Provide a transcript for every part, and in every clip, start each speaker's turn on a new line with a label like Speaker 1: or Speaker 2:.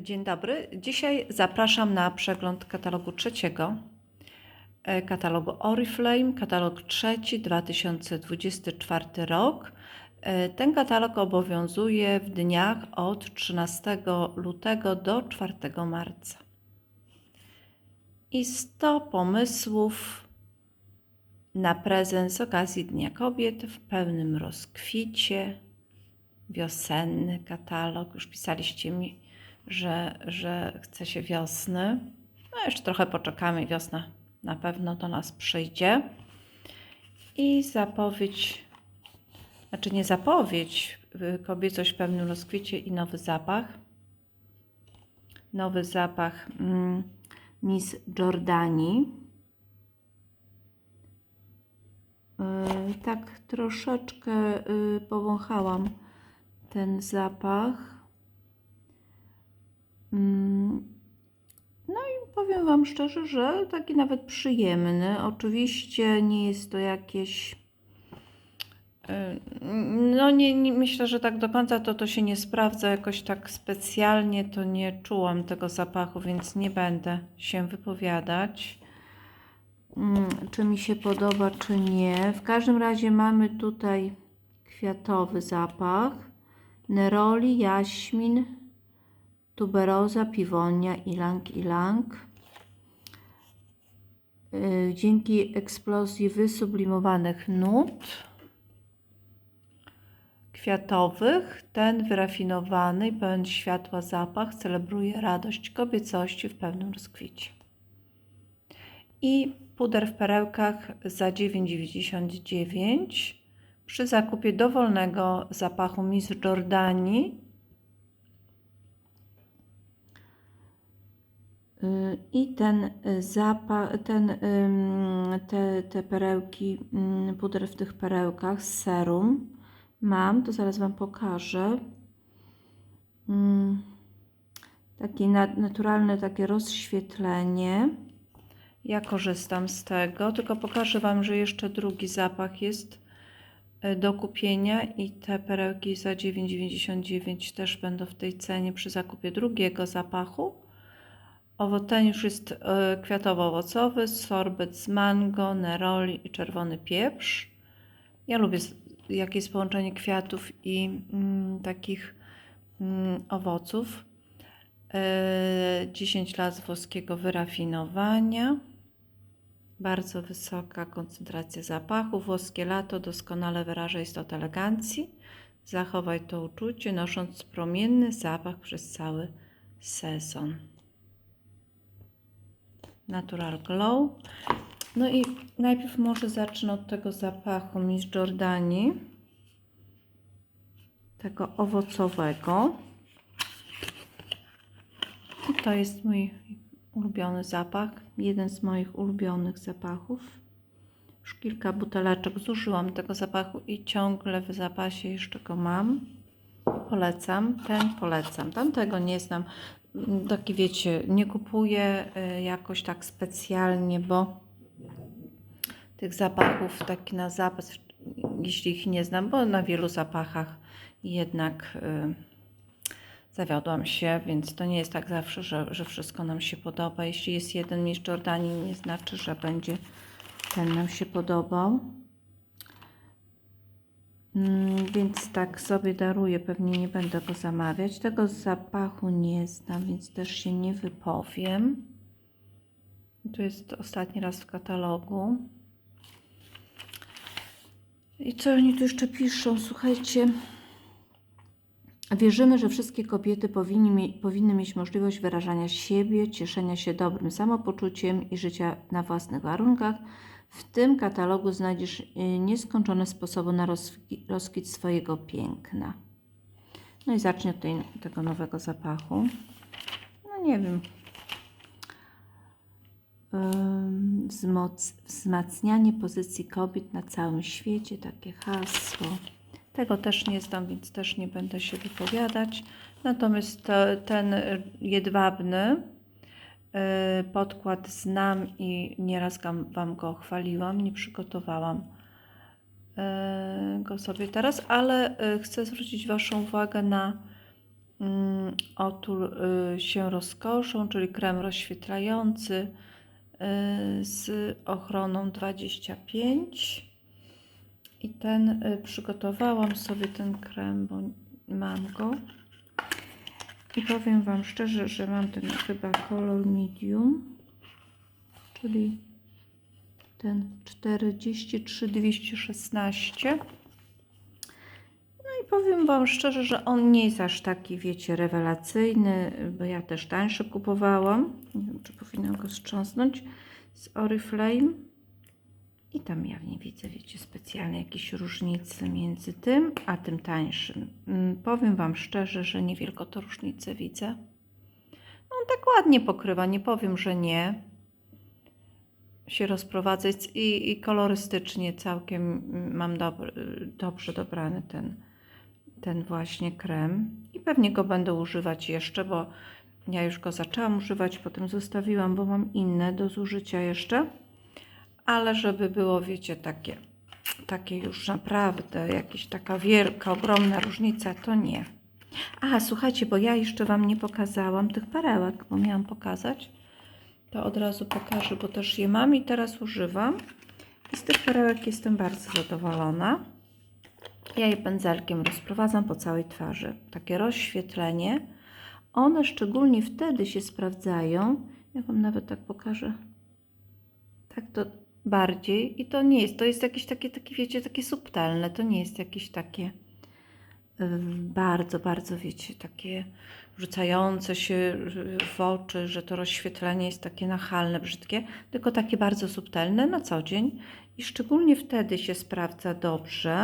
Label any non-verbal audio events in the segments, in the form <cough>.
Speaker 1: Dzień dobry. Dzisiaj zapraszam na przegląd katalogu trzeciego. e, Katalogu Oriflame, katalog trzeci, 2024 rok. E, Ten katalog obowiązuje w dniach od 13 lutego do 4 marca. I 100 pomysłów na prezent z okazji Dnia Kobiet w pełnym rozkwicie. Wiosenny katalog. Już pisaliście mi, że, że chce się wiosny. No jeszcze trochę poczekamy, wiosna na pewno do nas przyjdzie. I zapowiedź, znaczy nie zapowiedź, y, kobiecość w pełnym rozkwicie i nowy zapach. Nowy zapach mm, Miss Jordanii. Yy, tak troszeczkę yy, powąchałam ten zapach. Mm, No i powiem Wam szczerze, że taki nawet przyjemny. Oczywiście nie jest to jakieś. yy, No nie, nie myślę, że tak do końca to, to się nie sprawdza jakoś tak specjalnie, to nie czułam tego zapachu, więc nie będę się wypowiadać mm, czy mi się podoba, czy nie. W każdym razie mamy tutaj kwiatowy zapach. Neroli, jaśmin, tuberoza, piwonia, ilang, ilang. Yy, Dzięki eksplozji wysublimowanych nut kwiatowych, ten wyrafinowany i pełen światła zapach celebruje radość kobiecości w pełnym rozkwicie i puder w perełkach za 9,99 przy zakupie dowolnego zapachu Miss Jordanii. Y, I ten zapach, ten, te, te perełki, puder w tych perełkach z serum mam, to zaraz Wam pokażę. Ym, Takie na- naturalne takie rozświetlenie. Ja korzystam z tego, tylko pokażę Wam, że jeszcze drugi zapach jest e, do kupienia i te perełki za 9,99 też będą w tej cenie przy zakupie drugiego zapachu. Owo ten już jest e, kwiatowo-owocowy, sorbet z mango, neroli i czerwony pieprz. Ja lubię, s- jak jest połączenie kwiatów i mm, takich mm, owoców. E, 10 lat włoskiego wyrafinowania. Bardzo wysoka koncentracja zapachu. Włoskie lato doskonale wyraża istotę elegancji. Zachowaj to uczucie, nosząc promienny zapach przez cały sezon. Natural Glow. No i najpierw może zacznę od tego zapachu Miss Jordanii. Tego owocowego. I to jest mój ulubiony zapach. Jeden z moich ulubionych zapachów. Już kilka buteleczek zużyłam tego zapachu i ciągle w zapasie jeszcze go mam. Polecam. Ten polecam. Tamtego nie znam. Taki wiecie, nie kupuję y, jakoś tak specjalnie, bo tych zapachów taki na zapas, jeśli ich nie znam, bo na wielu zapachach jednak y, zawiodłam się, więc to nie jest tak zawsze, że, że wszystko nam się podoba. Jeśli jest jeden Miss Jordanii, nie znaczy, że będzie ten nam się podobał. Mm, Więc tak sobie daruję, pewnie nie będę go zamawiać. Tego zapachu nie znam, więc też się nie wypowiem. Tu jest ostatni raz w katalogu. I co oni tu jeszcze piszą? Słuchajcie. Wierzymy, że wszystkie kobiety powinni, powinny mieć możliwość wyrażania siebie, cieszenia się dobrym samopoczuciem i życia na własnych warunkach. W tym katalogu znajdziesz y, nieskończone sposoby na rozkwi- rozkwit swojego piękna. No i zacznę od tej, tego nowego zapachu. No nie wiem. Wzmoc, wzmacnianie pozycji kobiet na całym świecie, takie hasło. Tego też nie znam, więc też nie będę się wypowiadać. Natomiast te, ten y, jedwabny podkład znam i nieraz Wam go chwaliłam, nie przygotowałam y, go sobie teraz, ale y, chcę zwrócić Waszą uwagę na mm, otul się rozkoszą, czyli krem rozświetlający z ochroną 25. I ten przygotowałam sobie ten krem, bo mam go. I powiem Wam szczerze, że mam ten chyba kolor medium, czyli ten 43 216. No i powiem Wam szczerze, że on nie jest aż taki, wiecie, rewelacyjny, bo ja też tańszy kupowałam. Nie wiem, czy powinnam go strząsnąć z Oriflame. I tam ja nie widzę, wiecie, specjalnie jakiejś różnicy między tym, a tym tańszym. Mm, Powiem Wam szczerze, że niewielko to różnicę widzę. No, On tak ładnie pokrywa, nie powiem, że nie. Się rozprowadza i, i kolorystycznie całkiem mm, mam dobry, dobrze dobrany ten, ten właśnie krem. I pewnie go będę używać jeszcze, bo ja już go zaczęłam używać, potem zostawiłam, bo mam inne do zużycia jeszcze ale żeby było, wiecie, takie, takie już naprawdę jakieś taka wielka, ogromna różnica, to nie. A, słuchajcie, bo ja jeszcze Wam nie pokazałam tych perełek, bo miałam pokazać. To od razu pokażę, bo też je mam i teraz używam. I z tych perełek jestem bardzo zadowolona. Ja je pędzelkiem rozprowadzam po całej twarzy. Takie rozświetlenie. One szczególnie wtedy się sprawdzają. Ja Wam nawet tak pokażę tak to bardziej i to nie jest, to jest jakieś takie, takie wiecie, takie subtelne, to nie jest jakieś takie ym, bardzo, bardzo, wiecie, takie rzucające się y, w oczy, że to rozświetlenie jest takie nachalne, brzydkie, tylko takie bardzo subtelne na co dzień i szczególnie wtedy się sprawdza dobrze,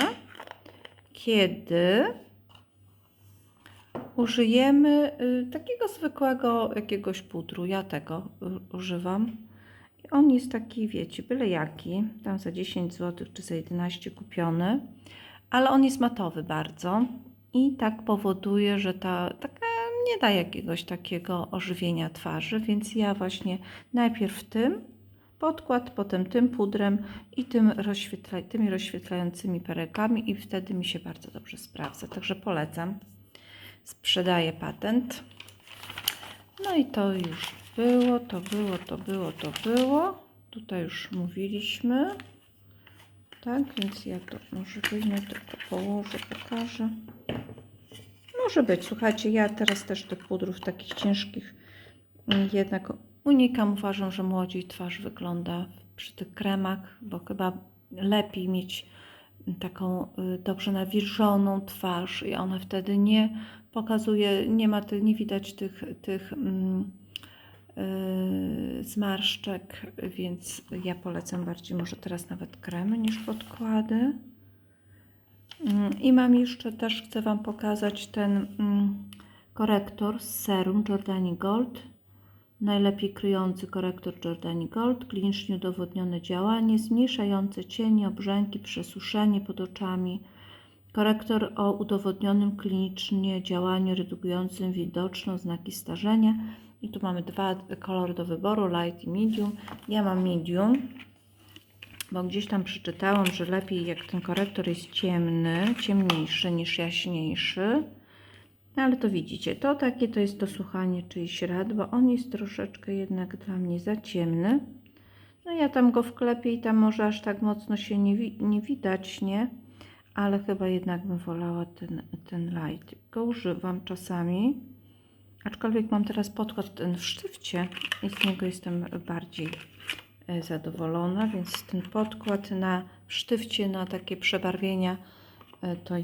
Speaker 1: kiedy użyjemy y, takiego zwykłego jakiegoś pudru, ja tego y, używam. On jest taki, wiecie, byle jaki, tam za 10 zł czy za 11 kupiony, ale on jest matowy bardzo i tak powoduje, że ta taka nie da jakiegoś takiego ożywienia twarzy, więc ja właśnie najpierw tym podkład, potem tym pudrem i tym rozświetla, tymi rozświetlającymi perełkami i wtedy mi się bardzo dobrze sprawdza, także polecam. Sprzedaję patent. No i to już było, to było, to było, to było. Tutaj już mówiliśmy. Tak, więc ja to może wyjmę, tylko położę, pokażę. Może być, słuchajcie, ja teraz też tych pudrów takich ciężkich mm, jednak unikam. Uważam, że młodziej twarz wygląda przy tych kremach, bo chyba lepiej mieć taką y, dobrze nawilżoną twarz i ona wtedy nie pokazuje, nie ma, nie widać tych, tych mm, zmarszczek, więc ja polecam bardziej może teraz nawet kremy niż podkłady. Mm, I mam jeszcze też, chcę Wam pokazać ten mm, korektor z serum Jordani Gold. Najlepiej kryjący korektor Jordani Gold, klinicznie udowodnione działanie, zmniejszające cienie, obrzęki, przesuszenie pod oczami. Korektor o udowodnionym klinicznie działaniu redukującym widoczne oznaki starzenia. I tu mamy dwa kolory do wyboru, light i medium. Ja mam medium, bo gdzieś tam przeczytałam, że lepiej jak ten korektor jest ciemny, ciemniejszy niż jaśniejszy. No ale to widzicie, to takie to jest to słuchanie czyichś rad, bo on jest troszeczkę jednak dla mnie za ciemny. No ja tam go wklepię i tam może aż tak mocno się nie, wi nie widać, nie? Ale chyba jednak bym wolała ten, ten light. Go używam czasami. Aczkolwiek mam teraz podkład ten w sztywcie i z niego jestem bardziej e, zadowolona, więc ten podkład na sztywcie na takie przebarwienia e, to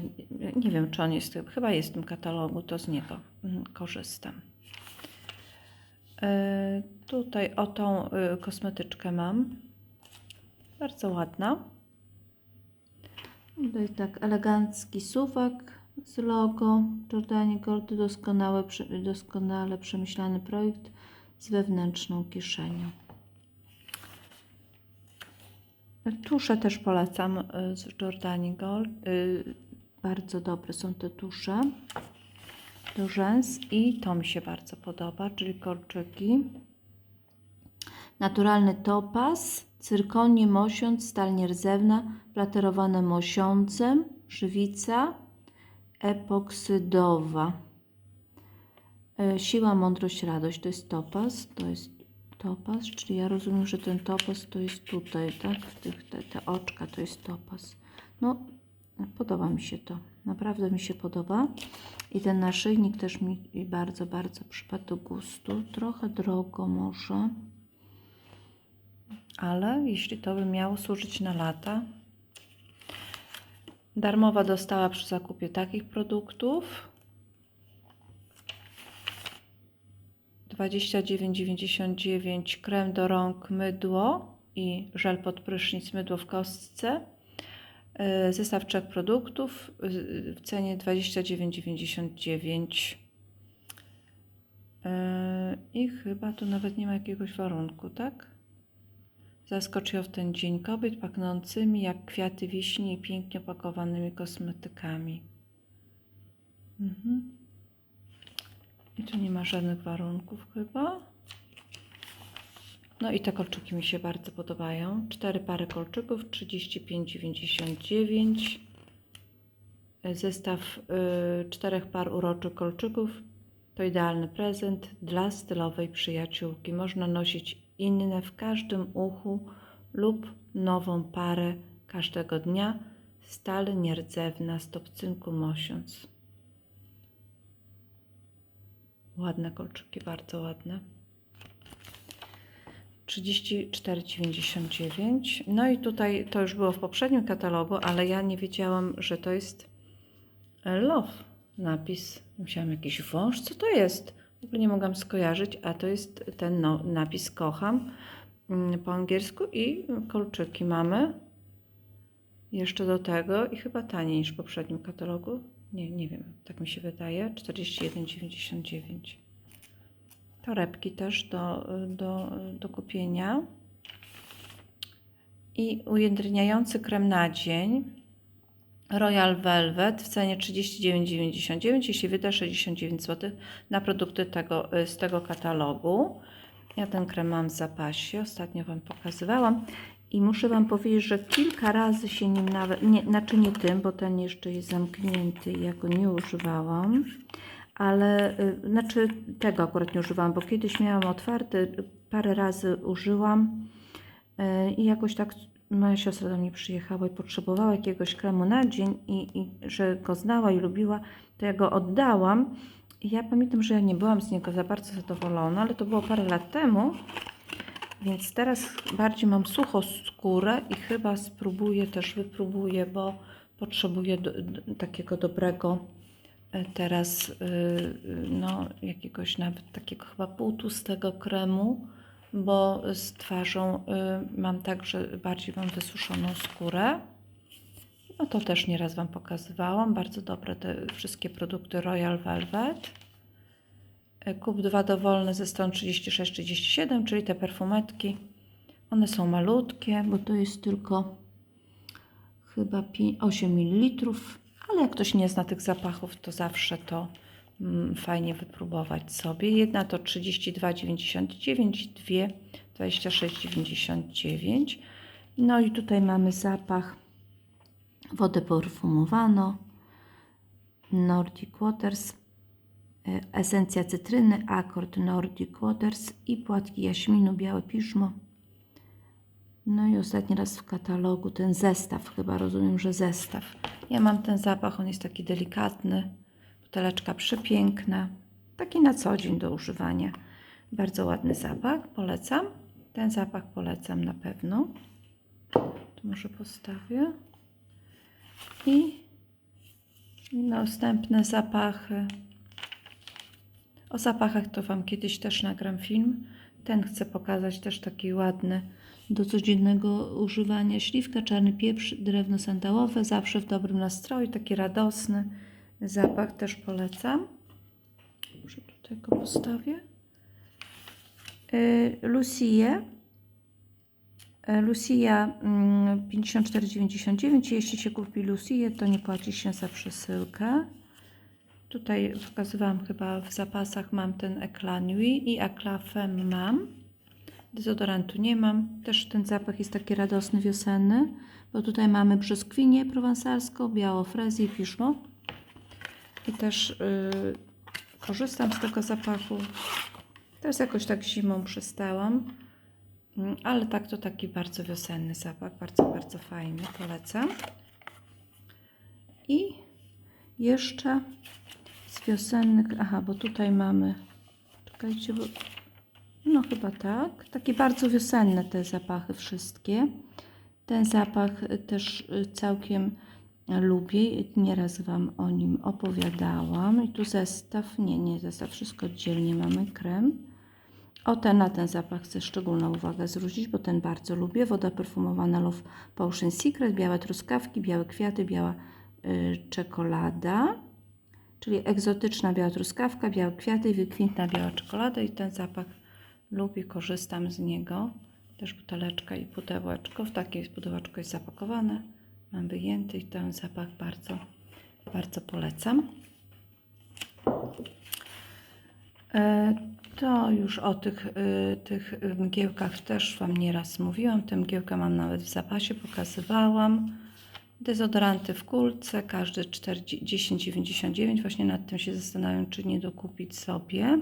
Speaker 1: nie wiem, czy on jest, chyba jest w tym katalogu, to z niego mm, korzystam. E, Tutaj o tą kosmetyczkę mam. Bardzo ładna. To jest tak elegancki suwak z logo Jordani Gold, doskonałe, doskonale przemyślany projekt z wewnętrzną kieszenią. Tusze też polecam y, z Jordani Gold. Y, Bardzo dobre są te tusze do rzęs i to mi się bardzo podoba, czyli kolczyki. Naturalny topaz, cyrkonie mosiąc, stal nierdzewna, platerowane mosiącem, żywica, epoksydowa. E, Siła, mądrość, radość to jest topaz, to jest topaz, czyli ja rozumiem, że ten topaz to jest tutaj, tak? W tych, te, te oczka to jest topaz. No, podoba mi się to, naprawdę mi się podoba. I ten naszyjnik też mi bardzo, bardzo przypadł do gustu. Trochę drogo może, ale jeśli to by miało służyć na lata, darmowa dostała przy zakupie takich produktów. 29,99 krem do rąk, mydło i żel pod prysznic, mydło w kostce. Yy, Zestaw trzech produktów w cenie 29,99. Yy, I chyba tu nawet nie ma jakiegoś warunku, tak? Zaskocz ją w ten dzień kobiet pachnącymi jak kwiaty wiśni i pięknie opakowanymi kosmetykami. Mhm. I tu nie ma żadnych warunków chyba. No i te kolczyki mi się bardzo podobają. Cztery pary kolczyków, 35,99. Zestaw y, czterech par uroczych kolczyków to idealny prezent dla stylowej przyjaciółki. Można nosić inne w każdym uchu lub nową parę każdego dnia. Stale nierdzewna, stop cynku mosiąc. Ładne kolczyki, bardzo ładne. 34,99. No i tutaj to już było w poprzednim katalogu, ale ja nie wiedziałam, że to jest love napis. Myślałam jakiś wąż, co to jest? W ogóle nie mogłam skojarzyć, a to jest ten no, napis kocham mm, po angielsku i kolczyki mamy jeszcze do tego i chyba taniej niż w poprzednim katalogu. Nie, nie wiem, tak mi się wydaje. 41,99. Torebki też do, do, do kupienia. I ujędrniający krem na dzień Royal Velvet w cenie 39,99, jeśli wyda 69 zł na produkty tego, z tego katalogu. Ja ten krem mam w zapasie, ostatnio Wam pokazywałam i muszę Wam powiedzieć, że kilka razy się nim nawet, nie, znaczy nie tym, bo ten jeszcze jest zamknięty i ja go nie używałam, ale y, znaczy tego akurat nie używałam, bo kiedyś miałam otwarty, parę razy użyłam y, i jakoś tak moja siostra do mnie przyjechała i potrzebowała jakiegoś kremu na dzień i, i że go znała i lubiła, to ja go oddałam. I ja pamiętam, że ja nie byłam z niego za bardzo zadowolona, ale to było parę lat temu. Więc teraz bardziej mam suchą skórę i chyba spróbuję, też wypróbuję, bo potrzebuję do, do, takiego dobrego e, teraz, yy, no jakiegoś nawet takiego chyba półtłustego kremu, bo z twarzą y, mam także bardziej mam wysuszoną skórę. No to też nieraz Wam pokazywałam. Bardzo dobre te wszystkie produkty Royal Velvet. Y, Kup dwa dowolne ze stron 36-37, czyli te perfumetki. One są malutkie, bo to jest tylko chyba pi- 8 ml, ale jak ktoś nie zna tych zapachów, to zawsze to fajnie wypróbować sobie. Jedna to 32,99, dwie 26,99. No i tutaj mamy zapach wodę perfumowano, Nordic Waters, e, esencja cytryny, akord Nordic Waters i płatki jaśminu, białe piżmo. No i ostatni raz w katalogu ten zestaw, chyba rozumiem, że zestaw. Ja mam ten zapach, on jest taki delikatny, buteleczka przepiękna, taki na co dzień do używania. Bardzo ładny zapach, polecam. Ten zapach polecam na pewno. Tu może postawię. I następne zapachy. O zapachach to Wam kiedyś też nagram film. Ten chcę pokazać też taki ładny do codziennego używania. Śliwka, czarny pieprz, drewno sandałowe, zawsze w dobrym nastroju, taki radosny zapach też polecam. Może tutaj go postawię. Y, Lucie. Y, Lucia mm, 54,99. Jeśli się kupi Lucie, to nie płaci się za przesyłkę. Tutaj pokazywałam chyba w zapasach mam ten Eclat Nuit i Eclat Femme mam. Dezodorantu nie mam. Też ten zapach jest taki radosny, wiosenny, bo tutaj mamy brzoskwinię prowansalską, biało frezję piszmo. I też y, korzystam z tego zapachu. Teraz jakoś tak zimą przestałam. Mm, Ale tak to taki bardzo wiosenny zapach, bardzo, bardzo fajny, polecam. I jeszcze z wiosennych, aha, bo tutaj mamy, czekajcie, bo, no chyba tak, takie bardzo wiosenne te zapachy wszystkie. Ten zapach też y, całkiem lubię, nieraz Wam o nim opowiadałam. I tu zestaw, nie, nie zestaw, wszystko oddzielnie mamy, krem. O ten, na ten zapach chcę szczególną uwagę zwrócić, bo ten bardzo lubię. Woda perfumowana Love Potion Secret, białe truskawki, białe kwiaty, biała y, czekolada, czyli egzotyczna biała truskawka, białe kwiaty wykwintna biała czekolada i ten zapach lubię, korzystam z niego. Też buteleczka i pudełeczko, w takiej pudełeczko jest zapakowane. Mam wyjęty i ten zapach bardzo, bardzo polecam. E, To już o tych, y, tych y, mgiełkach też Wam nieraz mówiłam. Tę mgiełkę mam nawet w zapasie, pokazywałam. Dezodoranty w kulce, każdy 4 10,99. Właśnie nad tym się zastanawiam, czy nie dokupić sobie.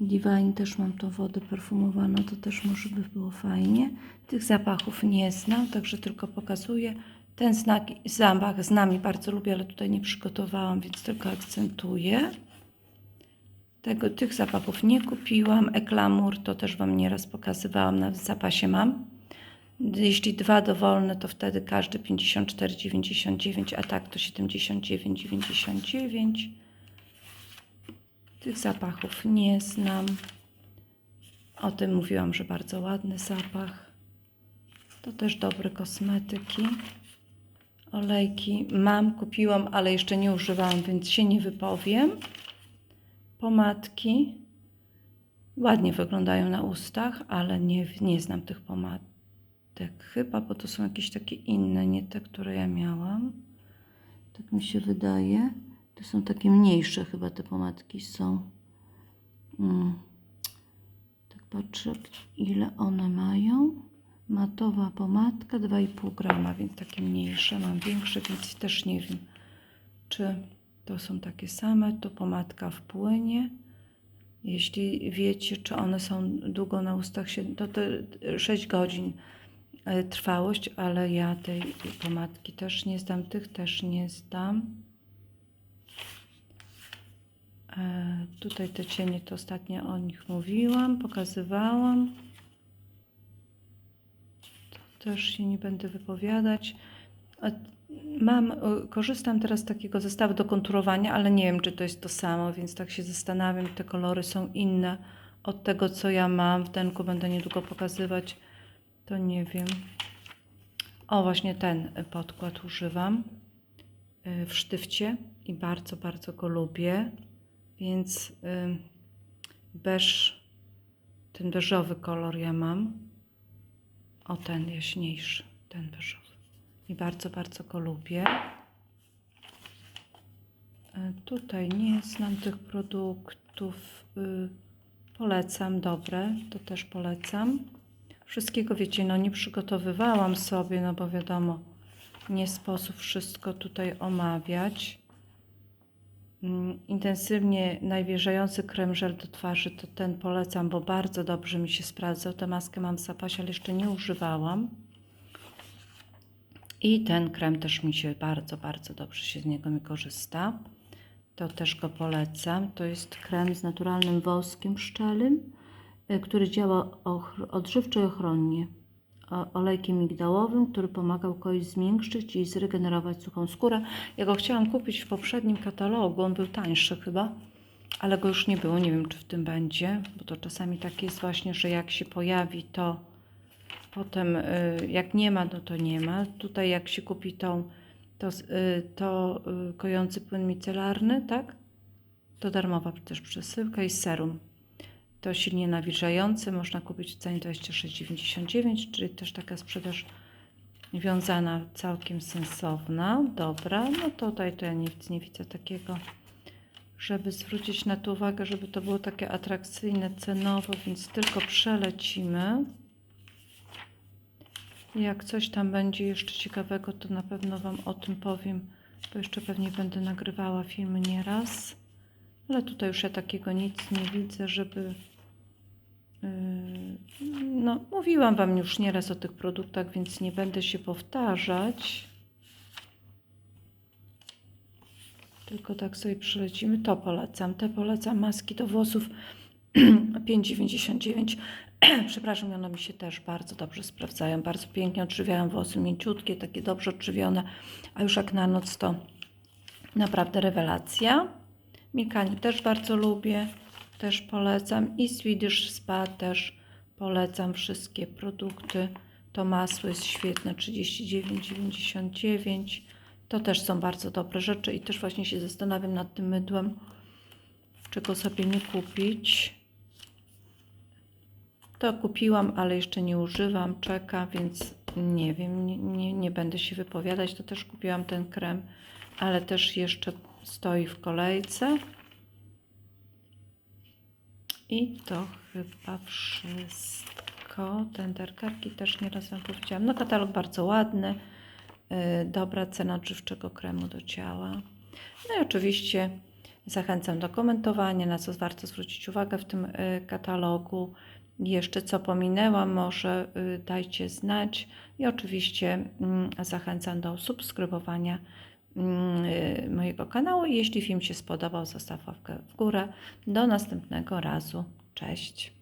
Speaker 1: Divine też mam tą wodę perfumowaną, to też może by było fajnie. Tych zapachów nie znam, także tylko pokazuję. Ten znak, zapach z nami bardzo lubię, ale tutaj nie przygotowałam, więc tylko akcentuję. Tego, tych zapachów nie kupiłam. Eklamur to też Wam nieraz pokazywałam, na zapasie mam. Jeśli dwa dowolne, to wtedy każdy 54,99, a tak to 79,99. Tych zapachów nie znam. O tym mówiłam, że bardzo ładny zapach. To też dobre kosmetyki. Olejki mam, kupiłam, ale jeszcze nie używałam, więc się nie wypowiem. Pomadki. Ładnie wyglądają na ustach, ale nie, nie znam tych pomadek chyba, bo to są jakieś takie inne, nie te, które ja miałam. Tak mi się wydaje. To są takie mniejsze chyba te pomadki są. Mm. Tak patrzę, ile one mają. Matowa pomadka 2,5 grama, więc takie mniejsze. Mam większe, więc też nie wiem, czy to są takie same. To pomadka w płynie. Jeśli wiecie, czy one są długo na ustach, się, to te 6 godzin e, trwałość, ale ja tej pomadki też nie zdam, tych też nie zdam. E, tutaj te cienie to ostatnio o nich mówiłam, pokazywałam. To też się nie będę wypowiadać. Mam, e, korzystam teraz z takiego zestawu do konturowania, ale nie wiem, czy to jest to samo, więc tak się zastanawiam. Te kolory są inne od tego, co ja mam. W denku będę niedługo pokazywać. To nie wiem. O, właśnie ten podkład używam y, w sztywcie i bardzo, bardzo go lubię. Więc beż, ten beżowy kolor ja mam. O, ten jaśniejszy, ten beżowy. I bardzo, bardzo go lubię. E, Tutaj nie znam tych produktów. y, Polecam, dobre, to też polecam. Wszystkiego wiecie, no nie przygotowywałam sobie, no bo wiadomo, nie sposób wszystko tutaj omawiać. Mm, Intensywnie nawilżający krem żel do twarzy, to ten polecam, bo bardzo dobrze mi się sprawdzał. Tę maskę mam w zapasie, ale jeszcze nie używałam. I ten krem też mi się bardzo, bardzo dobrze się z niego mi korzysta. To też go polecam. To jest krem z naturalnym woskiem pszczelim, y, który działa odżywczo i ochronnie. Olejkiem migdałowym, który pomagał kość zmiękczyć i zregenerować suchą skórę. Ja go chciałam kupić w poprzednim katalogu, on był tańszy chyba, ale go już nie było. Nie wiem, czy w tym będzie, bo to czasami tak jest właśnie, że jak się pojawi, to Potem y, jak nie ma, no to nie ma. Tutaj jak się kupi tą, to, y, to y, kojący płyn micelarny, tak? To darmowa też przesyłka i serum. To silnie nawilżający, można kupić w cenie 26,99, czyli też taka sprzedaż wiązana, całkiem sensowna. Dobra, no tutaj to ja nic nie widzę takiego, żeby zwrócić na to uwagę, żeby to było takie atrakcyjne cenowo, więc tylko przelecimy. Jak coś tam będzie jeszcze ciekawego, to na pewno Wam o tym powiem, bo jeszcze pewnie będę nagrywała filmy nieraz. Ale tutaj już ja takiego nic nie widzę, żeby. Yy, No, mówiłam Wam już nieraz o tych produktach, więc nie będę się powtarzać. Tylko tak sobie przelecimy. To polecam. Te polecam maski do włosów <clears throat> 5,99. <clears throat> Przepraszam, one mi się też bardzo dobrze sprawdzają. Bardzo pięknie odżywiają włosy, mięciutkie, takie dobrze odżywione. A już jak na noc to naprawdę rewelacja. Milkani też bardzo lubię, też polecam. I Swedish Spa też polecam wszystkie produkty. To masło jest świetne, 39,99. To też są bardzo dobre rzeczy i też właśnie się zastanawiam nad tym mydłem, czego sobie nie kupić. To kupiłam, ale jeszcze nie używam, czeka, więc nie wiem, nie, nie, nie będę się wypowiadać. To też kupiłam ten krem, ale też jeszcze stoi w kolejce. I to chyba wszystko. Tenderkarki też nieraz Wam powiedziałam. No katalog bardzo ładny. Yy, dobra cena odżywczego kremu do ciała. No i oczywiście zachęcam do komentowania, na co warto zwrócić uwagę w tym yy, katalogu. Jeszcze co pominęłam, może yy, dajcie znać. I oczywiście mm, zachęcam do subskrybowania y, mojego kanału. Jeśli film się spodobał, zostaw łapkę w górę. Do następnego razu. Cześć.